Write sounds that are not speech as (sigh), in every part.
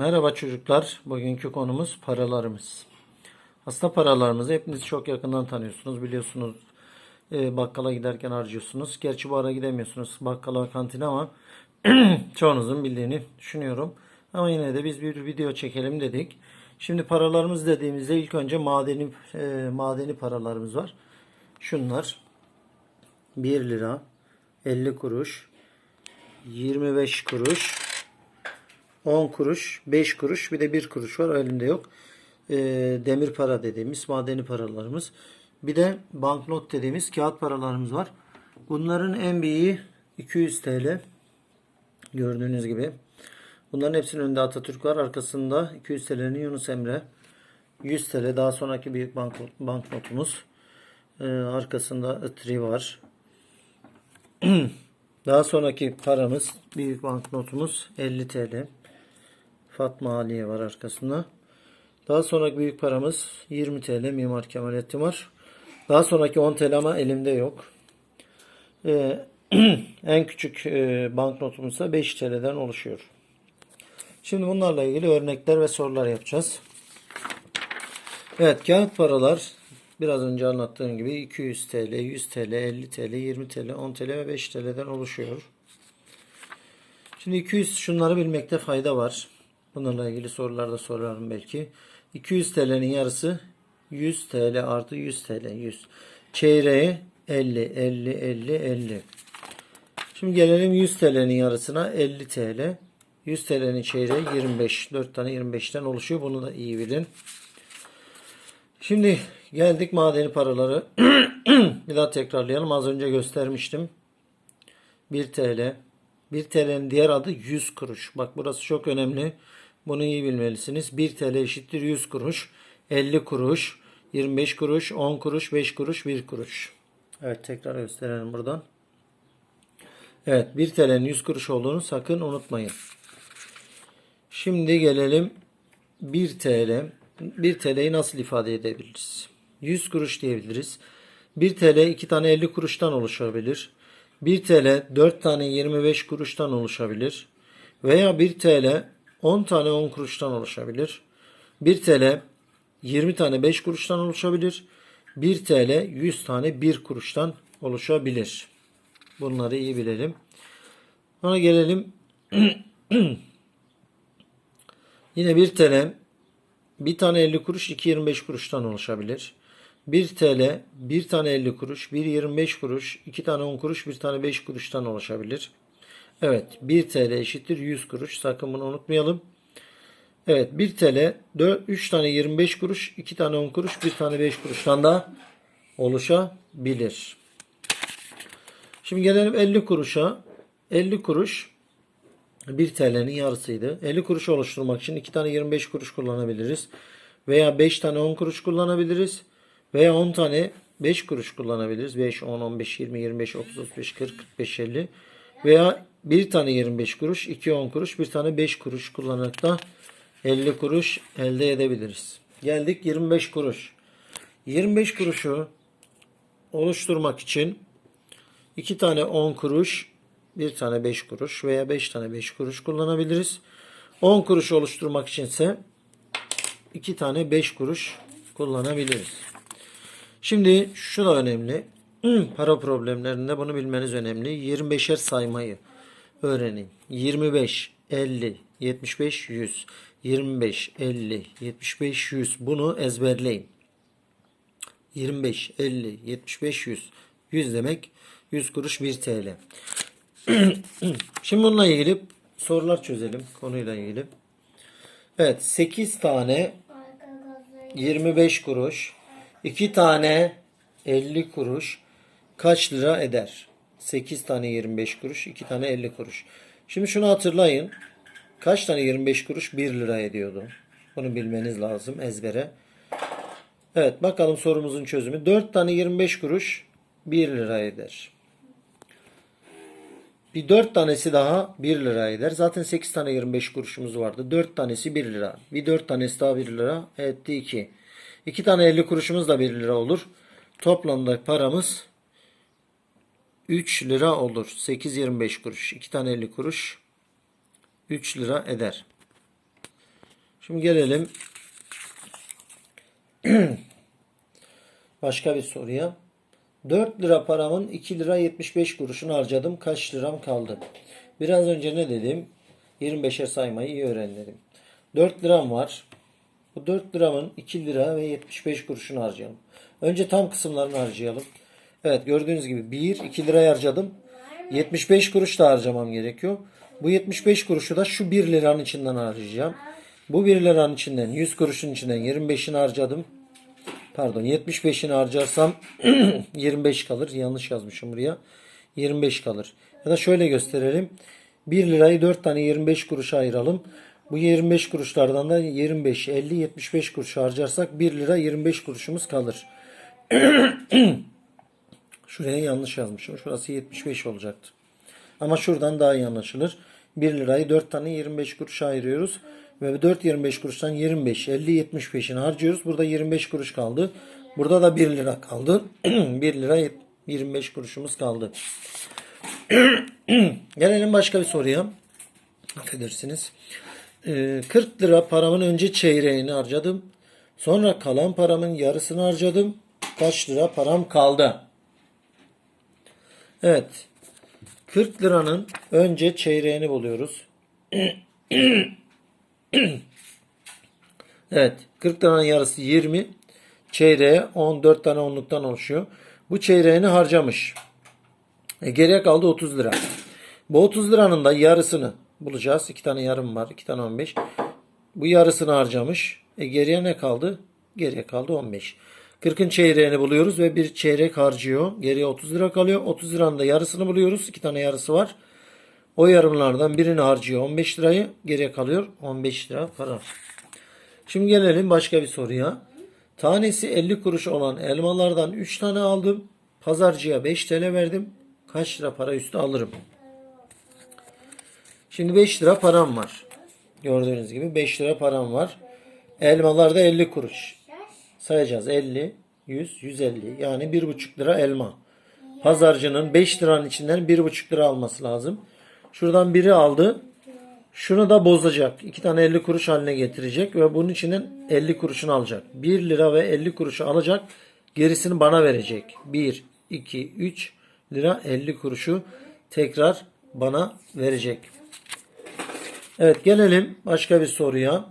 Merhaba çocuklar. Bugünkü konumuz paralarımız. Aslında paralarımızı hepiniz çok yakından tanıyorsunuz. Biliyorsunuz e, bakkala giderken harcıyorsunuz. Gerçi bu ara gidemiyorsunuz bakkala kantine ama (clears throat) çoğunuzun bildiğini düşünüyorum. Ama yine de biz bir video çekelim dedik. Şimdi paralarımız dediğimizde ilk önce madeni e, madeni paralarımız var. Şunlar 1 lira 50 kuruş 25 kuruş 10 kuruş, 5 kuruş bir de 1 kuruş var elimde yok. Ee, demir para dediğimiz madeni paralarımız. Bir de banknot dediğimiz kağıt paralarımız var. Bunların en büyüğü 200 TL. Gördüğünüz gibi. Bunların hepsinin önünde Atatürk var. Arkasında 200 TL'nin Yunus Emre. 100 TL daha sonraki büyük banknot, banknotumuz. Ee, arkasında Itri var. (clears throat) Daha sonraki paramız büyük banknotumuz 50 TL. Fatma Aliye var arkasında. Daha sonraki büyük paramız 20 TL Mimar Kemalettin var. Daha sonraki 10 TL ama elimde yok. Ee, (clears throat) en küçük e, banknotumuz ise 5 TL'den oluşuyor. Şimdi bunlarla ilgili örnekler ve sorular yapacağız. Evet kağıt paralar biraz önce anlattığım gibi 200 TL, 100 TL, 50 TL, 20 TL, 10 TL ve 5 TL'den oluşuyor. Şimdi 200 şunları bilmekte fayda var. Bunlarla ilgili sorularda sorarım belki. 200 TL'nin yarısı 100 TL artı 100 TL 100. Çeyreği 50 50 50 50. Şimdi gelelim 100 TL'nin yarısına 50 TL. 100 TL'nin çeyreği 25. 4 tane 25'ten oluşuyor. Bunu da iyi bilin. Şimdi geldik madeni paraları. (clears throat) Bir daha tekrarlayalım. Az önce göstermiştim. 1 TL. 1 TL'nin diğer adı 100 kuruş. Bak burası çok önemli. Bunu iyi bilmelisiniz. 1 TL eşittir 100 kuruş. 50 kuruş. 25 kuruş. 10 kuruş. 5 kuruş. 1 kuruş. Evet tekrar gösterelim buradan. Evet 1 TL'nin 100 kuruş olduğunu sakın unutmayın. Şimdi gelelim 1 TL. 1 TL'yi nasıl ifade edebiliriz? 100 kuruş diyebiliriz. 1 TL 2 tane 50 kuruştan oluşabilir. 1 TL 4 tane 25 kuruştan oluşabilir. Veya 1 TL 10 tane 10 kuruştan oluşabilir. 1 TL 20 tane 5 kuruştan oluşabilir. 1 TL 100 tane 1 kuruştan oluşabilir. Bunları iyi bilelim. Sonra gelelim. (clears throat) Yine 1 TL bir tane 50 kuruş 2.25 kuruştan oluşabilir. 1 TL, bir tane 50 kuruş, 1.25 kuruş, 2 tane 10 kuruş, bir tane 5 kuruştan oluşabilir. Evet 1 TL eşittir 100 kuruş. Sakın bunu unutmayalım. Evet 1 TL 4, 3 tane 25 kuruş, 2 tane 10 kuruş, 1 tane 5 kuruştan da oluşabilir. Şimdi gelelim 50 kuruşa. 50 kuruş 1 TL'nin yarısıydı. 50 kuruş oluşturmak için 2 tane 25 kuruş kullanabiliriz. Veya 5 tane 10 kuruş kullanabiliriz. Veya 10 tane 5 kuruş kullanabiliriz. 5, 10, 15, 20, 25, 30, 35, 40, 45, 50. Veya 1 tane 25 kuruş, 2 10 kuruş, 1 tane 5 kuruş kullanarak da 50 kuruş elde edebiliriz. Geldik 25 kuruş. 25 kuruşu oluşturmak için 2 tane 10 kuruş, bir tane 5 kuruş veya 5 tane 5 kuruş kullanabiliriz. 10 kuruş oluşturmak içinse 2 tane 5 kuruş kullanabiliriz. Şimdi şu da önemli. Para problemlerinde bunu bilmeniz önemli. 25'er saymayı öğrenin. 25, 50, 75, 100. 25, 50, 75, 100. Bunu ezberleyin. 25, 50, 75, 100. 100 demek 100 kuruş 1 TL. (clears throat) Şimdi bununla ilgili sorular çözelim konuyla ilgili. Evet 8 tane 25 kuruş 2 tane 50 kuruş kaç lira eder? 8 tane 25 kuruş 2 tane 50 kuruş. Şimdi şunu hatırlayın. Kaç tane 25 kuruş 1 lira ediyordu? Bunu bilmeniz lazım ezbere. Evet bakalım sorumuzun çözümü. 4 tane 25 kuruş 1 lira eder. Bir 4 tanesi daha 1 lira eder. Zaten 8 tane 25 kuruşumuz vardı. 4 tanesi 1 lira. Bir 4 tanesi daha 1 lira. Etti 2. 2 tane 50 kuruşumuz da 1 lira olur. Toplamda paramız 3 lira olur. 8 25 kuruş. 2 tane 50 kuruş 3 lira eder. Şimdi gelelim (clears throat) başka bir soruya. 4 lira paramın 2 lira 75 kuruşunu harcadım. Kaç liram kaldı? Biraz önce ne dedim? 25'e saymayı iyi öğren dedim. 4 liram var. Bu 4 liramın 2 lira ve 75 kuruşunu harcayalım. Önce tam kısımlarını harcayalım. Evet gördüğünüz gibi 1 2 lira harcadım. 75 kuruş da harcamam gerekiyor. Bu 75 kuruşu da şu 1 liranın içinden harcayacağım. Bu 1 liranın içinden 100 kuruşun içinden 25'ini harcadım. Pardon 75'ini harcarsam (clears throat) 25 kalır. Yanlış yazmışım buraya. 25 kalır. Ya da şöyle gösterelim. 1 lirayı 4 tane 25 kuruşa ayıralım. Bu 25 kuruşlardan da 25, 50, 75 kuruş harcarsak 1 lira 25 kuruşumuz kalır. (clears throat) Şuraya yanlış yazmışım. Şurası 75 olacaktı. Ama şuradan daha iyi anlaşılır. 1 lirayı 4 tane 25 kuruşa ayırıyoruz. Ve 4 25 kuruştan 25, 50, 75'ini harcıyoruz. Burada 25 kuruş kaldı. Burada da 1 lira kaldı. (clears throat) 1 lira 25 kuruşumuz kaldı. (clears throat) Gelelim başka bir soruya. Affedersiniz. Ee, 40 lira paramın önce çeyreğini harcadım. Sonra kalan paramın yarısını harcadım. Kaç lira param kaldı? Evet. 40 liranın önce çeyreğini buluyoruz. (clears throat) evet. 40 liranın yarısı 20. Çeyreğe 14 tane onluktan oluşuyor. Bu çeyreğini harcamış. E, geriye kaldı 30 lira. Bu 30 liranın da yarısını bulacağız. 2 tane yarım var. 2 tane 15. Bu yarısını harcamış. E, geriye ne kaldı? Geriye kaldı 15. 40'ın çeyreğini buluyoruz ve bir çeyrek harcıyor. Geriye 30 lira kalıyor. 30 liranın da yarısını buluyoruz. 2 tane yarısı var. O yarımlardan birini harcıyor 15 lirayı. Geriye kalıyor 15 lira para. Şimdi gelelim başka bir soruya. Tanesi 50 kuruş olan elmalardan 3 tane aldım. Pazarcıya 5 TL verdim. Kaç lira para üstü alırım? Şimdi 5 lira param var. Gördüğünüz gibi 5 lira param var. Elmalarda 50 kuruş. Sayacağız 50, 100, 150. Yani 1,5 lira elma. Pazarcının 5 liranın içinden 1,5 lira alması lazım. Şuradan biri aldı. Şunu da bozacak. 2 tane 50 kuruş haline getirecek ve bunun içinden 50 kuruşunu alacak. 1 lira ve 50 kuruşu alacak. Gerisini bana verecek. 1, 2, 3 lira 50 kuruşu tekrar bana verecek. Evet gelelim başka bir soruya.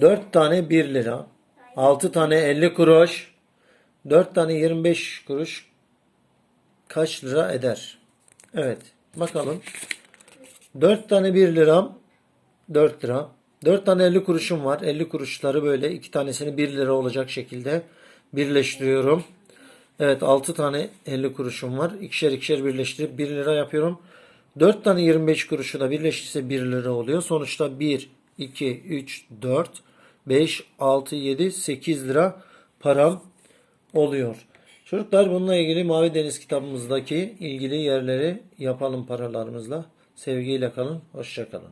4 tane 1 lira. 6 tane 50 kuruş. 4 tane 25 kuruş kaç lira eder? Evet bakalım. 4 tane 1 liram 4 lira. 4 tane 50 kuruşum var. 50 kuruşları böyle iki tanesini 1 lira olacak şekilde birleştiriyorum. Evet 6 tane 50 kuruşum var. İkişer ikişer birleştirip 1 lira yapıyorum. 4 tane 25 kuruşu da birleştirse 1 lira oluyor. Sonuçta 1, 2, 3, 4, 5, 6, 7, 8 lira param oluyor. Çocuklar bununla ilgili Mavi Deniz kitabımızdaki ilgili yerleri yapalım paralarımızla. Sevgiyle kalın, hoşça kalın.